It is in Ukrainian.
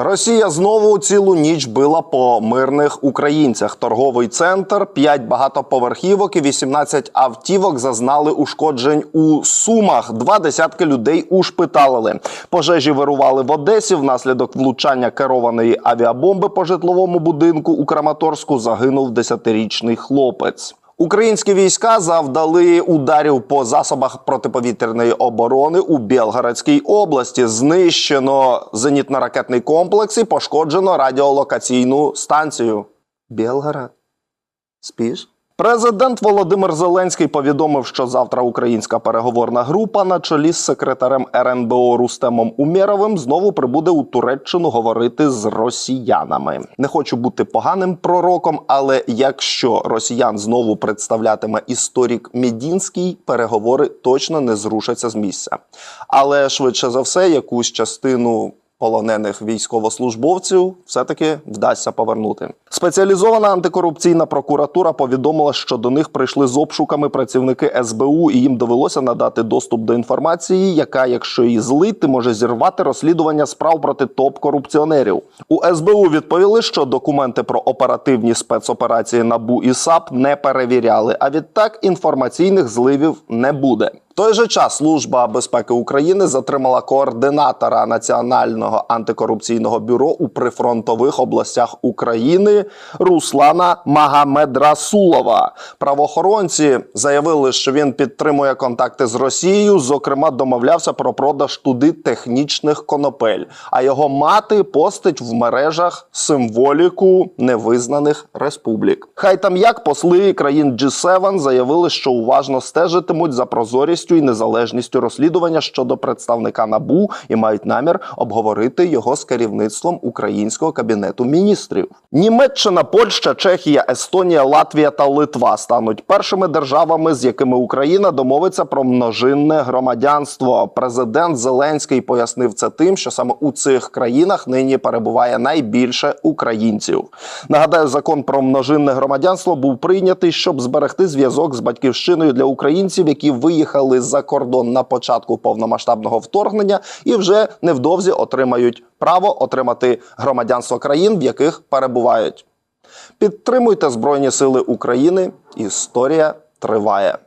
Росія знову цілу ніч била по мирних українцях. Торговий центр, 5 багатоповерхівок і 18 автівок зазнали ушкоджень у Сумах. Два десятки людей ушпиталили. Пожежі вирували в Одесі. Внаслідок влучання керованої авіабомби по житловому будинку у Краматорську загинув 10-річний хлопець. Українські війська завдали ударів по засобах протиповітряної оборони у Білгородській області. Знищено зенітно-ракетний комплекс і пошкоджено радіолокаційну станцію. Білгород? Спіш? Президент Володимир Зеленський повідомив, що завтра українська переговорна група на чолі з секретарем РНБО Рустемом Умєровим знову прибуде у Туреччину говорити з росіянами. Не хочу бути поганим пророком, але якщо росіян знову представлятиме історик Медінський, переговори точно не зрушаться з місця. Але швидше за все, якусь частину полонених військовослужбовців все-таки вдасться повернути. Спеціалізована антикорупційна прокуратура повідомила, що до них прийшли з обшуками працівники СБУ, і їм довелося надати доступ до інформації, яка, якщо її злити, може зірвати розслідування справ проти топ-корупціонерів. У СБУ відповіли, що документи про оперативні спецоперації НАБУ і САП не перевіряли. А відтак інформаційних зливів не буде. Той же час служба безпеки України затримала координатора національного антикорупційного бюро у прифронтових областях України Руслана Магамедрасулова. Правоохоронці заявили, що він підтримує контакти з Росією. Зокрема, домовлявся про продаж туди технічних конопель. А його мати постить в мережах символіку невизнаних республік. Хай там як посли країн G7 заявили, що уважно стежитимуть за прозорістю і незалежністю розслідування щодо представника набу і мають намір обговорити його з керівництвом українського кабінету міністрів. Німеччина, Польща, Чехія, Естонія, Латвія та Литва стануть першими державами, з якими Україна домовиться про множинне громадянство. Президент Зеленський пояснив це тим, що саме у цих країнах нині перебуває найбільше українців. Нагадаю, закон про множинне громадянство був прийнятий, щоб зберегти зв'язок з батьківщиною для українців, які виїхали за кордон на початку повномасштабного вторгнення і вже невдовзі отримають право отримати громадянство країн, в яких перебувають. Підтримуйте Збройні Сили України. Історія триває.